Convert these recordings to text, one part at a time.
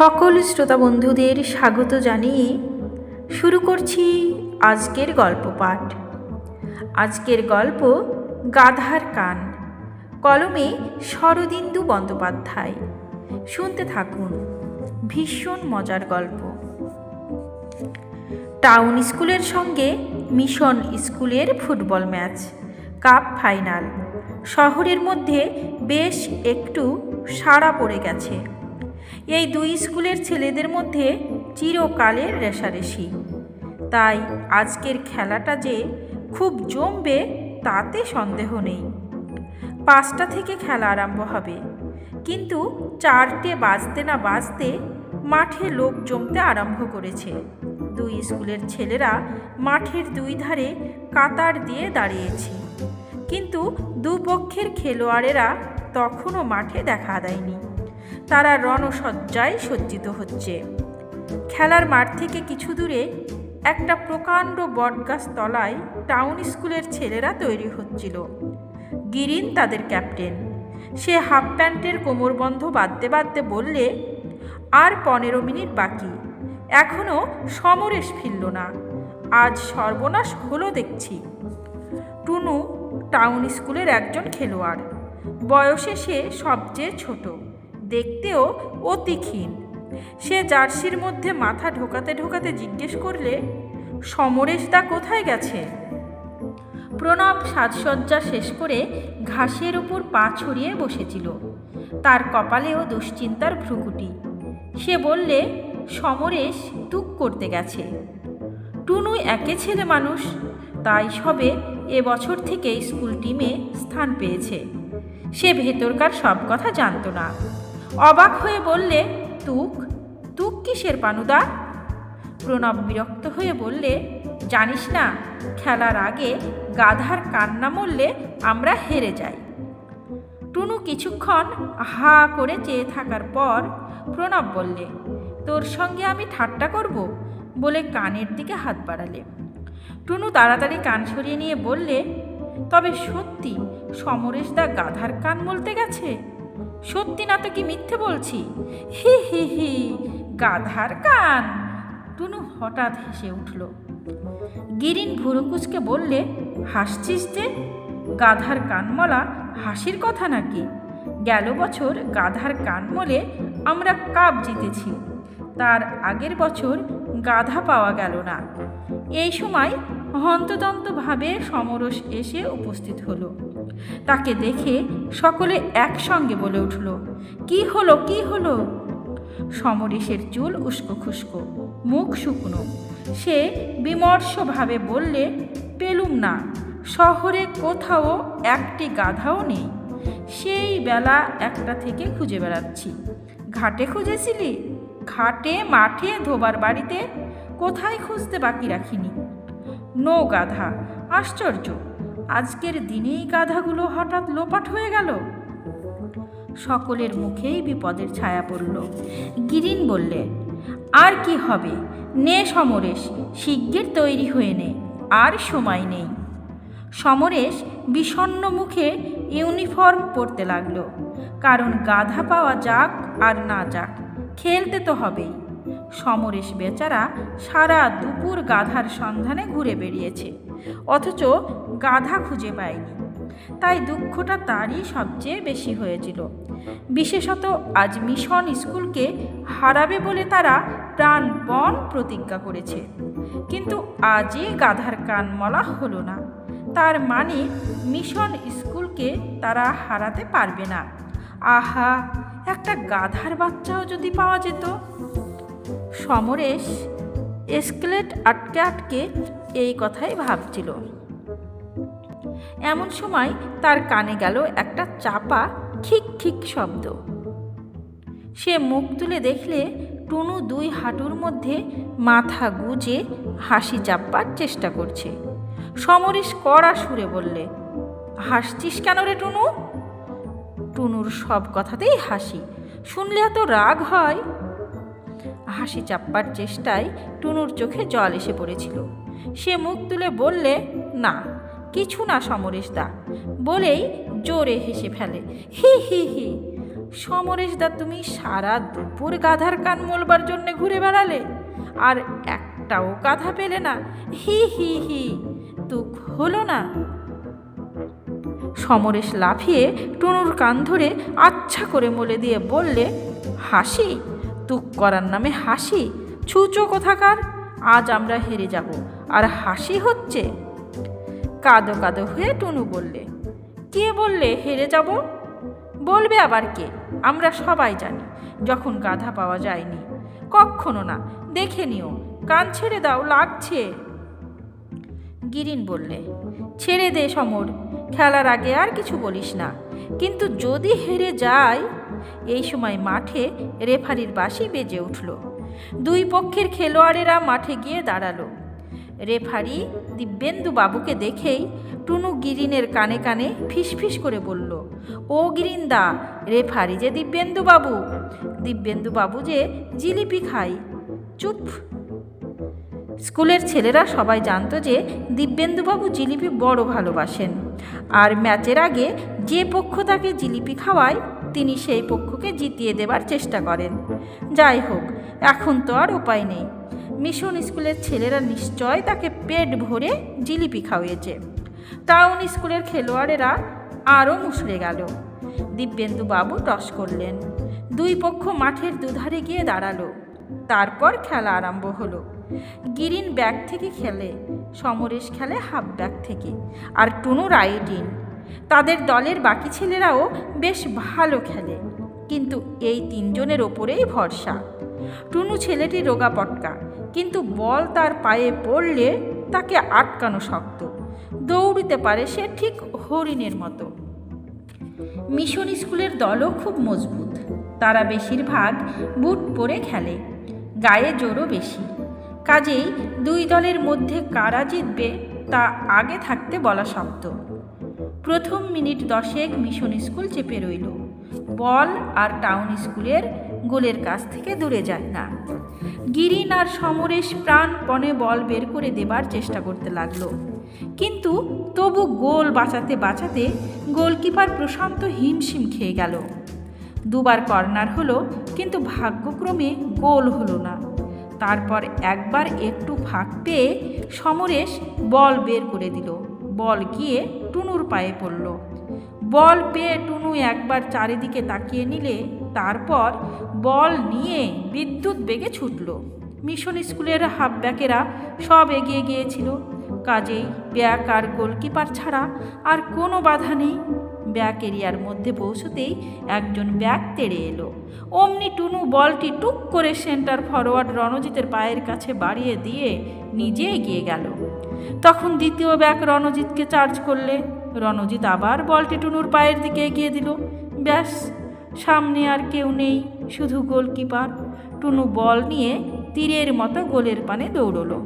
সকল শ্রোতা বন্ধুদের স্বাগত জানিয়ে শুরু করছি আজকের গল্প পাঠ। আজকের গল্প গাধার কান। কলমে শরদিন্দু বন্দ্যোপাধ্যায়। শুনতে থাকুন, ভীষণ মজার গল্প। টাউন স্কুলের সঙ্গে মিশন স্কুলের ফুটবল ম্যাচ, কাপ ফাইনাল। শহরের মধ্যে বেশ একটু সাড়া পড়ে গেছে। এই দুই স্কুলের ছেলেদের মধ্যে চিরকালের রেশারেশি। তাই আজকের খেলাটা যে খুব জমবে, তাতে সন্দেহ নেই। পাঁচটা থেকে খেলা আরম্ভ হবে। কিন্তু চারটে বাজতে না বাজতে মাঠে লোক জমতে আরম্ভ করেছে। দুই স্কুলের ছেলেরা মাঠের দুই ধারে কাতার দিয়ে দাঁড়িয়েছে। কিন্তু দুপক্ষের খেলোয়াড়েরা তখনও মাঠে দেখা দেয়নি। তারা রণসজ্জায় সজ্জিত হচ্ছে। খেলার মাঠ থেকে কিছু দূরে একটা প্রকাণ্ড বটগাছ তলায় টাউন স্কুলের ছেলেরা তৈরি হচ্ছিল। গিরিন তাদের ক্যাপ্টেন। সে হাফ প্যান্টের কোমরবন্ধ বাঁধতে বাঁধতে বললে, আর পনেরো মিনিট বাকি। এখনও সমরেশ ফিরল না। আজ সর্বনাশ হলো দেখছি। টুনু টাউন স্কুলের একজন খেলোয়াড়। বয়সে সে সবচেয়ে ছোট। দেখতেও অতি ক্ষীণ। সে জার্সির মধ্যে মাথা ঢোকাতে ঢোকাতে জিজ্ঞেস করলে সমরেশদা কোথায় গেছে? প্রণব সাজসজ্জা শেষ করে ঘাসের উপর পা ছড়িয়ে বসেছিল। তার কপালেও দুশ্চিন্তার ভ্রুকুটি। সে বললে, সমরেশ তুক করতে গেছে। টুনু একে ছেলে মানুষ। তাই সবে এ বছর থেকে স্কুল টিমে স্থান পেয়েছে। সে ভেতরকার সব কথা জানতো না। অবাক হয়ে বললে, তুক? তুক কিসের পানুদা প্রণব বিরক্ত হয়ে বললে, জানিস না, খেলার আগে গাধার কান্না মরলে আমরা হেরে যাই। টুনু কিছুক্ষণ হা করে চেয়ে থাকার পর প্রণব বললে, তোর সঙ্গে আমি ঠাট্টা করব? বলে কানের দিকে হাত বাড়ালে। টুনু তাড়াতাড়ি কান সরিয়ে নিয়ে বললে, তবে সত্যি সমরেশদা গাধার কান বলতে গেছে? সত্যি না তো কি মিথ্যে বলছি? হি হি হি, গাধার কান। টুনু হঠাৎ হেসে উঠল। গিরিন ভুরুকুচকে বললে, হাসছিস যে? গাধার কানমলা হাসির কথা নাকি? গেল বছর গাধার কানমলে আমরা কাপ জিতেছি। তার আগের বছর গাধা পাওয়া গেল না। এই সময় হন্তদন্তভাবে সমরস এসে উপস্থিত হলো। তাকে দেখে সকলে একসঙ্গে বলে উঠল, কি হলো কি হলো? সমরেশের চুল উস্কো খুস্কো, মুখ শুকনো। সে বিমর্ষভাবে বললে, পেলুম না, শহরে কোথাও একটি গাধাও নেই। সেই বেলা একটা থেকে খুঁজে বেড়াচ্ছি। ঘাটে খুঁজেছিলি? ঘাটে, মাঠে, ধোবার বাড়িতে? কোথায় খুঁজতে বাকি রাখিনি? নো গাধা, আশ্চর্য! আজকের দিনেই গাধাগুলো হঠাৎ লোপাট হয়ে গেল। সকলের মুখেই বিপদের ছায়া পড়ল। গিরিন বললে, আর কি হবে? নে সমরেশ, শিগগির তৈরি হয়ে নে, আর সময় নেই। সমরেশ বিষণ্ণ মুখে ইউনিফর্ম পরতে লাগল। কারণ গাধা পাওয়া যাক আর না যাক, খেলতে তো হবেই। সমরেশ বেচারা সারা দুপুর গাধার সন্ধানে ঘুরে বেরিয়েছে অথচ গাধা খুঁজে পায়নি। তাই দুঃখটা তারই সবচেয়ে বেশি হয়েছিল। বিশেষত আজ মিশন স্কুলকে হারাবে বলে তারা প্রাণপণ প্রতিজ্ঞা করেছে। কিন্তু আজই গাধার কান মলা হলো না। তার মানে মিশন স্কুলকে তারা হারাতে পারবে না। আহা, একটা গাধার বাচ্চাও যদি পাওয়া যেত। সমরেশ এসকেলেট আটকে আটকে এই কথাই ভাবছিল। এমন সময় তার কানে গেল একটা চাপা খিক খিক শব্দ। সে মুখ তুলে দেখলে টুনু দুই হাঁটুর মধ্যে মাথা গুজে হাসি চাপবার চেষ্টা করছে। সমরেশ কড়া সুরে বললে, হাসছিস কেন রে টুনু? টুনুর সব কথাতেই হাসি। শুনলে এত রাগ হয়। হাসি চাপবার চেষ্টায় টুনুর চোখে জল এসে পড়েছিল। সে মুখ তুলে বললে, না, কিছু না সমরেশ দা। বলেই জোরে হেসে ফেলে। হি হি হি, সমরেশ দা, তুমি সারা দুপুর গাধার কান মলবার জন্য ঘুরে বেড়ালে, আর একটাও গাধা পেলে না। হি হি হি তুক হলো না? সমরেশ লাফিয়ে টুনুর কান ধরে আচ্ছা করে মলে দিয়ে বললে, হাসি তুক করার নামে হাসি? ছুচো কোথাকার? আজ আমরা হেরে যাব। আর হাসি হচ্ছে? কাদো কাদো হয়ে টুনু বললে, কে বললে হেরে যাব? বলবে আবার কে? আমরা সবাই জানি, যখন গাধা পাওয়া যায়নি। কখনো না, দেখে নিও, কান ছেড়ে দাও, লাগছে। গিরিন বললে, ছেড়ে দে সমর, খেলার আগে আর কিছু বলিস না। কিন্তু যদি হেরে যায় এই সময় মাঠে রেফারির বাঁশি বেজে উঠল। দুই পক্ষের খেলোয়াড়েরা মাঠে গিয়ে দাঁড়াল। রেফারি দিব্যেন্দু বাবুকে দেখেই টুনু গিরিনের কানে কানে ফিসফিস করে বলল, ও গিরিন্দা, রেফারি যে দিব্যেন্দু বাবু। দিব্যেন্দু বাবু যে জিলিপি খাই চুপ। স্কুলের ছেলেরা সবাই জানতো যে দিব্যেন্দুবাবু জিলিপি বড় ভালোবাসেন। আর ম্যাচের আগে যে পক্ষ তাকে জিলিপি খাওয়ায় তিনি সেই পক্ষকে জিতিয়ে দেবার চেষ্টা করেন। যাই হোক, এখন তো আর উপায় নেই। মিশন স্কুলের ছেলেরা নিশ্চয় তাকে পেট ভরে জিলিপি খাওয়িয়েছে। টাউন স্কুলের খেলোয়াড়েরা আরও মুসড়ে গেল। দিব্যেন্দু বাবু টস করলেন। দুই পক্ষ মাঠের দুধারে গিয়ে দাঁড়াল। তারপর খেলা আরম্ভ হলো। গিরিন ব্যাগ থেকে খেলে, সমরেশ খেলে হাফ ব্যাগ থেকে। আর টুনু রাইট ইন তাদের দলের বাকি ছেলেরাও বেশ ভালো খেলে। কিন্তু এই তিনজনের ওপরেই ভরসা। টুনু ছেলেটি রোগা পটকা, কিন্তু বল তার পায়ে পড়লে তাকে আটকানো শক্ত। দৌড়িতে পারে সে ঠিক হরিণের মতো। মিশন স্কুলের দলও খুব মজবুত। তারা বেশিরভাগ বুট পরে খেলে, গায়ে জোরও বেশি। কাজেই দুই দলের মধ্যে কারা জিতবে তা আগে থাকতে বলা শব্দ প্রথম মিনিট দশেক মিশন স্কুল চেপে রইল। বল আর টাউন স্কুলের গোলের কাছ থেকে দূরে যায় না। গিরিন আর সমরেশ প্রাণপণে বল বের করে দেবার চেষ্টা করতে লাগল। কিন্তু তবু গোল বাঁচাতে বাঁচাতে গোলকিপার প্রশান্ত হিমশিম খেয়ে গেল। দুবার কর্নার হলো, কিন্তু ভাগ্যক্রমে গোল হলো না। তারপর একবার একটু ফাঁক পেয়ে সমরেশ বল বের করে দিল। বল গিয়ে টুনুর পায়ে পড়ল। বল পেয়ে টুনু একবার চারিদিকে তাকিয়ে নিলে, তারপর বল নিয়ে বিদ্যুৎ বেগে ছুটল। মিশন স্কুলের হাফ ব্যাকেরা সব এগিয়ে গিয়েছিল। কাজেই ব্যাক আর গোলকিপার ছাড়া আর কোনো বাধা নেই। ব্যাক এরিয়ার মধ্যে পৌঁছতেই একজন ব্যাক তেড়ে এলো। অমনি টুনু বলটি টুক করে সেন্টার ফরওয়ার্ড রণজিতের পায়ের কাছে বাড়িয়ে দিয়ে নিজে এগিয়ে গেল। তখন দ্বিতীয় ব্যাক রণজিৎকে চার্জ করলে। রণজিৎ আবার বলটি টুনুর পায়ের দিকে এগিয়ে দিল। ব্যাস, সামনে আর কেউ নেই, শুধু গোলকিপার। টুনু বল নিয়ে তীরের মতো গোলের পানে দৌড়লো।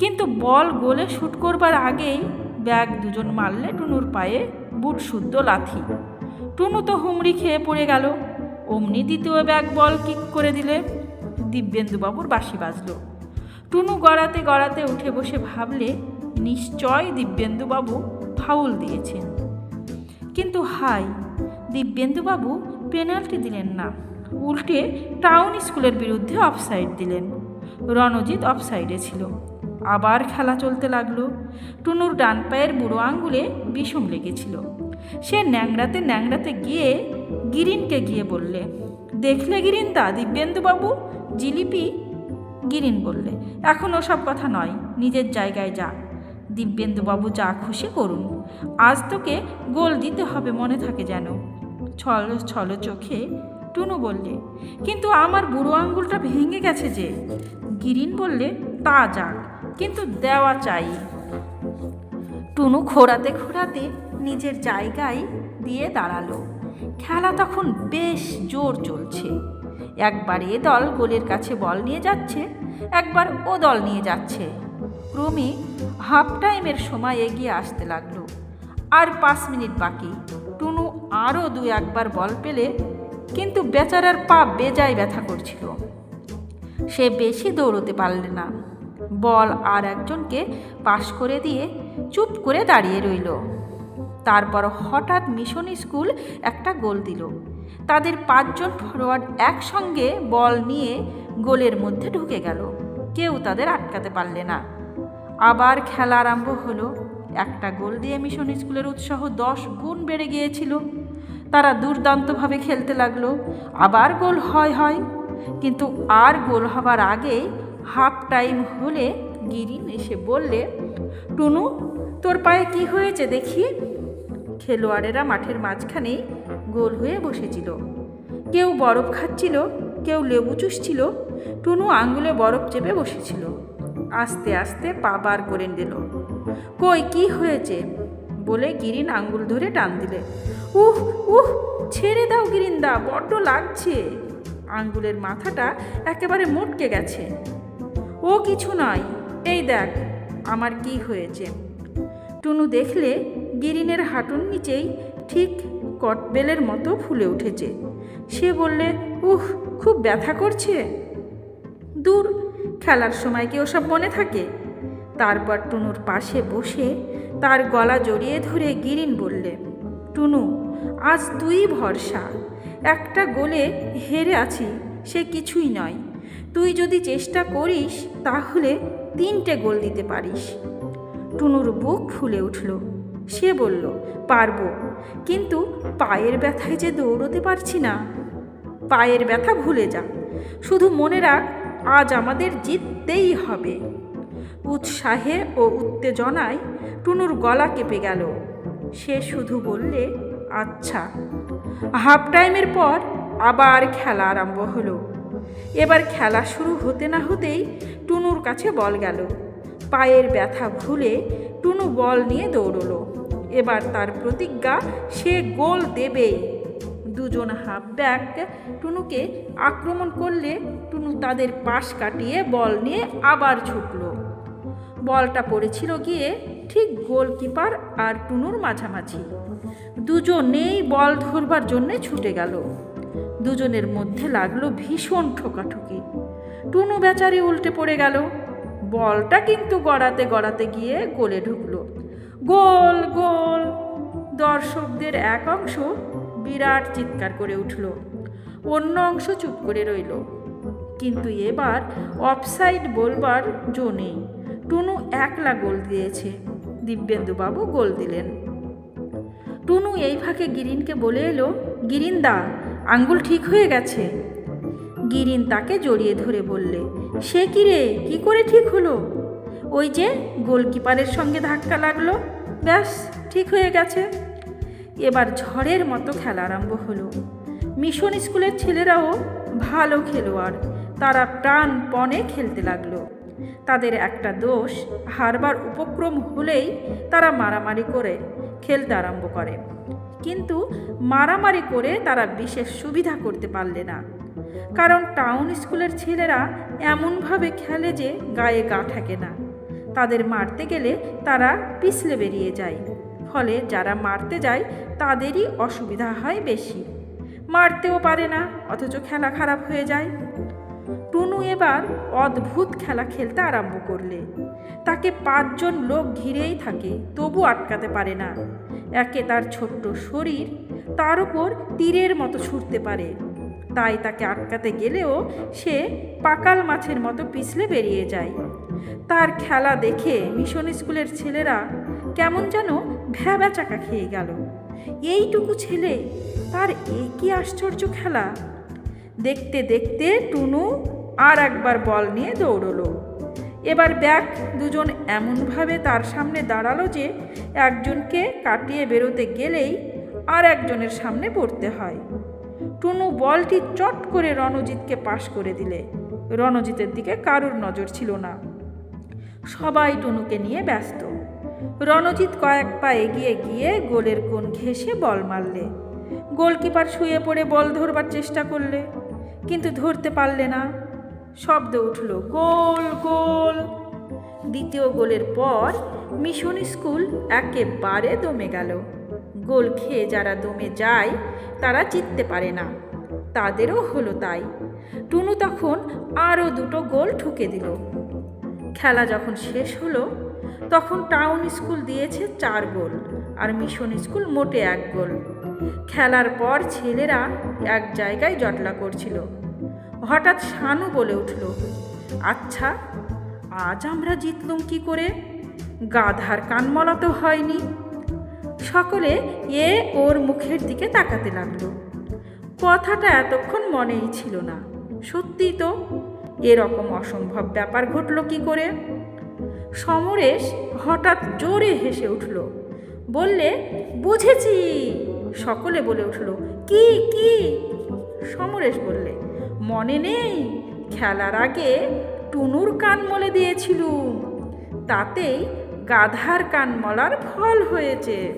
কিন্তু বল গোলে শ্যুট করবার আগেই ব্যাগ দুজন মারলে টুনুর পায়ে বুট শুদ্ধ লাথি। টুনু তো হুমড়ি খেয়ে পড়ে গেল। অমনি দ্বিতীয় ব্যাগ বল কিক করে দিলে। দিব্যেন্দুবাবুর বাঁশি বাজল। টুনু গড়াতে গড়াতে উঠে বসে ভাবলে, নিশ্চয় দিব্যেন্দুবাবু ফাউল দিয়েছেন। কিন্তু হাই, দিব্যেন্দুবাবু পেনাল্টি দিলেন না। উল্টে টাউন স্কুলের বিরুদ্ধে অফসাইড দিলেন। রণজিৎ অফসাইডে ছিল। আবার খেলা চলতে লাগল। টুনুর ডান পায়ের বুড়ো আঙ্গুলে বিষম লেগেছিল। সে ন্যাংড়াতে ন্যাংড়াতে গিয়ে গিরিনকে গিয়ে বললে, দেখলে গিরিন দা দিব্যেন্দুবাবু? জিলিপি গিরিন বললে, এখন ওসব কথা নয়, নিজের জায়গায় যা। দিব্যেন্দুবাবু যা খুশি করুন। আজ তোকে গোল দিতে হবে, মনে থাকে যেন। ছল ছল চোখে টুনু বললে, কিন্তু আমার বুড়ো আঙ্গুলটা ভেঙে গেছে যে। গিরিন বললে, তা যাক কিন্তু দেওয়া চাই। টুনু খোঁড়াতে খোঁড়াতে নিজের জায়গায় দিয়ে দাঁড়াল। খেলা তখন বেশ জোর চলছে। একবার এ দল গোলের কাছে বল নিয়ে যাচ্ছে, একবার ও দল নিয়ে যাচ্ছে। ক্রমে হাফ টাইমের সময় এগিয়ে আসতে লাগল। আর পাঁচ মিনিট বাকি। টুনু আরও দু একবার বল পেলে কিন্তু বেচারার পা বেজায় ব্যথা করছিল। সে বেশি দৌড়তে পারলে না। বল আর একজনকে পাশ করে দিয়ে চুপ করে দাঁড়িয়ে রইল। তারপর হঠাৎ মিশন স্কুল একটা গোল দিল। তাদের পাঁচজন ফরোয়ার্ড একসঙ্গে বল নিয়ে গোলের মধ্যে ঢুকে গেল। কেউ তাদের আটকাতে পারলে না। আবার খেলা আরম্ভ হলো। একটা গোল দিয়ে মিশন স্কুলের উৎসাহ দশ গুণ বেড়ে গিয়েছিল। তারা দুর্দান্তভাবে খেলতে লাগল। আবার গোল হয় হয়। কিন্তু আর গোল হবার আগে হাফ টাইম হলে গিরিন এসে বললে, টুনু, তোর পায়ে কি হয়েছে দেখি? খেলোয়াড়েরা মাঠের মাঝখানেই গোল হয়ে বসেছিল। কেউ বরফ খাচ্ছিল, কেউ লেবু চুষছিল টুনু আঙ্গুলে বরফ চেপে বসেছিল। আস্তে আস্তে পা বার করে দিল কই, কি হয়েছে? বলে গিরিন আঙ্গুল ধরে টান দিলে। উহ উহ, ছেড়ে দাও গিরিন্দা, বড্ড লাগছে। আঙ্গুলের মাথাটা একেবারে মোটকে গেছে। ও কিছু নয় এই দেখ, আমার কি হয়েছে। টুনু দেখলে গিরিনের হাঁটুর নিচেই ঠিক কটবেলের মতো ফুলে উঠেছে। সে বললে, উহ, খুব ব্যথা করছে। দূর, খেলার সময় কি ওসব মনে থাকে? তারপর টুনুর পাশে বসে তার গলা জড়িয়ে ধরে গিরিন বললে, টুনু, আজ তুই ভরসা। একটা গোলে হেরে আছি, সে কিছুই নয়। তুই যদি চেষ্টা করিস, তাহলে তিনটে গোল দিতে পারিস। টুনুর বুক ফুলে উঠল। সে বলল, পারব। কিন্তু পায়ের ব্যথায় যে দৌড়তে পারছি না। পায়ের ব্যথা ভুলে যা। শুধু মনে রাখ, আজ আমাদের জিততেই হবে। উৎসাহে ও উত্তেজনায় টুনুর গলা কেঁপে গেল। সে শুধু বললে আচ্ছা। হাফ টাইমের পর আবার খেলা আরম্ভ হলো। এবার খেলা শুরু হতে না হতেই টুনুর কাছে বল গেল। পায়ের ব্যথা ভুলে টুনু বল নিয়ে দৌড়লো। এবার তার প্রতিজ্ঞা, সে গোল দেবেই। দুজন হাফ ব্যাক টুনুকে আক্রমণ করলে টুনু তাদের পাশ কাটিয়ে বল নিয়ে আবার ছুটল বলটা পড়েছিল গিয়ে ঠিক গোলকিপার আর টুনুর মাঝামাঝি। দুজনেই বল ধরবার জন্যে ছুটে গেল। দুজনের মধ্যে লাগল ভীষণ ঠোকাঠুকি। টুনু বেচারি উল্টে পড়ে গেল। বলটা কিন্তু গড়াতে গড়াতে গিয়ে গোলে ঢুকলো। গোল গোল। দর্শকদের এক অংশ বিরাট চিৎকার করে উঠল। অন্য অংশ চুপ করে রইল। কিন্তু এবার অফসাইড বলবার জো নেই। টুনু একলা গোল দিয়েছে। দিব্যেন্দুবাবু গোল দিলেন। টুনু এই ফাঁকে গিরিনকে বলে এলো, গিরিন্দা আঙ্গুল ঠিক হয়ে গেছে। গিরিন তাকে জড়িয়ে ধরে বললে, সে কি রে? কী করে ঠিক হলো? ওই যে গোলকিপারের সঙ্গে ধাক্কা লাগল। ব্যাস, ঠিক হয়ে গেছে। এবার ঝড়ের মতো খেলা আরম্ভ হলো। মিশন স্কুলের ছেলেরাও ভালো খেলোয়াড়। তারা প্রাণপণে খেলতে লাগল। তাদের একটা দোষ, হারবার উপক্রম হলেই তারা মারামারি করে, খেলতে আরম্ভ করে। কিন্তু মারামারি করে তারা বিশেষ সুবিধা করতে পারলে না। কারণ টাউন স্কুলের ছেলেরা এমনভাবে খেলে যে গায়ে গা থাকে না। তাদের মারতে গেলে তারা পিছলে বেরিয়ে যায়। ফলে যারা মারতে যায়, তাদেরই অসুবিধা হয় বেশি। মারতেও পারে না, অথচ খেলা খারাপ হয়ে যায়। এবার অদ্ভুত খেলা খেলতে আরম্ভ করলে। তাকে পাঁচজন লোক ঘিরেই থাকে, তবু আটকাতে পারে না। একে তার ছোট্ট শরীর তার উপর তীরের মতো ছুটতে পারে। তাই তাকে আটকাতে গেলেও সে পাকাল মাছের মতো পিছলে বেরিয়ে যায়। তার খেলা দেখে মিশন স্কুলের ছেলেরা কেমন যেন ভ্যাবা চাকা খেয়ে গেল। এইটুকু ছেলে, তার এই কি আশ্চর্য খেলা? দেখতে দেখতে টুনু আর একবার বল নিয়ে দৌড়লো। এবার ব্যাক দুজন এমনভাবে তার সামনে দাঁড়াল যে একজনকে কাটিয়ে বেরোতে গেলেই আর একজনের সামনে পড়তে হয়। টুনু বলটি চট করে রণজিৎকে পাশ করে দিলে। রণজিতের দিকে কারুর নজর ছিল না। সবাই টুনুকে নিয়ে ব্যস্ত। রণজিৎ কয়েক পা এগিয়ে গিয়ে গোলের কোণ ঘেঁষে বল মারলে। গোলকিপার শুয়ে পড়ে বল ধরবার চেষ্টা করলে, কিন্তু ধরতে পারলে না। শব্দ উঠল, গোল গোল। দ্বিতীয় গোলের পর মিশন স্কুল একেবারে দমে গেল। গোল খেয়ে যারা দমে যায়, তারা জিততে পারে না। তাদেরও হলো তাই। টুনু তখন আরও দুটো গোল ঠুকে দিল। খেলা যখন শেষ হলো, তখন টাউন স্কুল দিয়েছে চার গোল আর মিশন স্কুল মোটে এক গোল। খেলার পর ছেলেরা এক জায়গায় জটলা করছিল। হঠাৎ শানু বলে উঠল আচ্ছা আজ আমরা জিতলুম কি করে? গাধার কানমলা তো হয়নি। সকলে এ ওর মুখের দিকে তাকাতে লাগল। কথাটা এতক্ষণ মনেই ছিল না সত্যি তো। এরকম অসম্ভব ব্যাপার ঘটলো কি করে? সমরেশ হঠাৎ জোরে হেসে উঠল, বললে, বুঝেছি। সকলে বলে উঠল, কি কি? সমরেশ বললে মনে নেই? খেলার আগে টুনুর কান মলে দিয়েছিলুম তাতেই গাধার কান মলার ফল হয়েছে।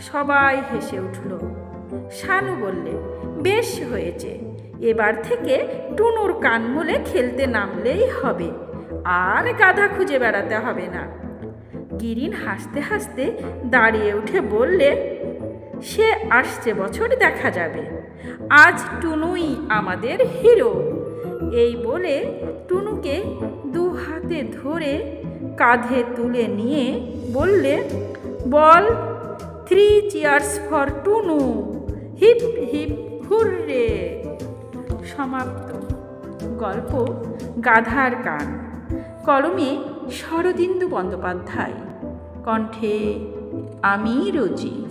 সবাই হেসে উঠল। শানু বললে, বেশ হয়েছে। এবার থেকে টুনুর কান মলে খেলতে নামলেই হবে। আর গাধা খুঁজে বেড়াতে হবে না। গিরিন হাসতে হাসতে দাঁড়িয়ে উঠে বললে, সে আসছে, বছর দেখা যাবে। আজ টুনুই আমাদের হিরো। এই বলে টুনুকে দু হাতে ধরে কাঁধে তুলে নিয়ে বললে, বল three cheers for Tunu. Hip hip, hooray. সমাপ্ত। গল্প, গাধার কান কলমে শরদিন্দু বন্দ্যোপাধ্যায়। কণ্ঠে, আমি রোজি।